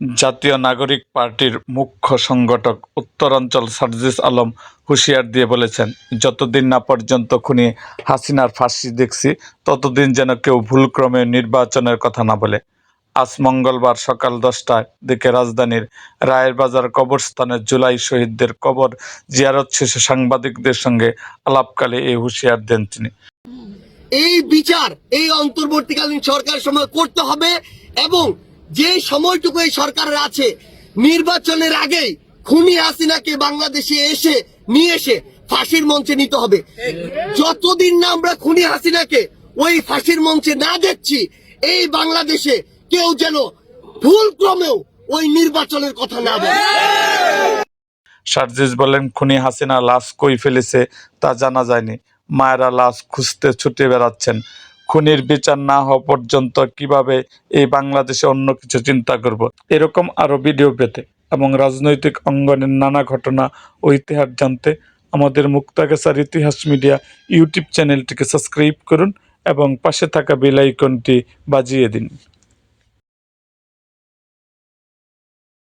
জাতীয় নাগরিক পার্টির মুখ্য সংগঠক উত্তরাঞ্চল সার্জিস আলম হুঁশিয়ার দিয়ে বলেছেন, যতদিন না পর্যন্ত খুনি হাসিনার ফাঁসি দেখছি, ততদিন যেন কেউ ভুলক্রমে নির্বাচনের কথা না বলে। আজ মঙ্গলবার সকাল দশটার দিকে রাজধানীর রায়েরবাজার কবরস্থানে জুলাই শহীদদের কবর জিয়ারত শেষে সাংবাদিকদের সঙ্গে আলাপকালে এই হুঁশিয়ার দেন তিনি। এই বিচার এই অন্তর্বর্তীকালীন সরকার সময় করতে হবে এবং যে সময়টুকু এই সরকারের আছে, নির্বাচনের আগেই খুনি হাসিনাকে বাংলাদেশে এসে, নিয়ে এসে ফাঁসির মঞ্চে নিতে হবে। যতদিন না আমরা খুনি হাসিনাকে ওই ফাঁসির মঞ্চে না দেখছি, এই বাংলাদেশে কেউ যেন ভুল ক্রমেও ওই নির্বাচনের কথা না বলে। সার্জিস বলেন, খুনি হাসিনা লাশ কই ফেলেছে তা জানা যায়নি। মায়েরা লাশ খুঁজতে ছুটে বেড়াচ্ছেন। খুনির বিচার না হওয়া পর্যন্ত কীভাবে এই বাংলাদেশে অন্য কিছু চিন্তা করব? এরকম আরও ভিডিও পেতে এবং রাজনৈতিক অঙ্গনের নানা ঘটনা ও ইতিহাস জানতে আমাদের মুক্তাগেসার ইতিহাস মিডিয়া ইউটিউব চ্যানেলটিকে সাবস্ক্রাইব করুন এবং পাশে থাকা বেল আইকনটি বাজিয়ে দিন।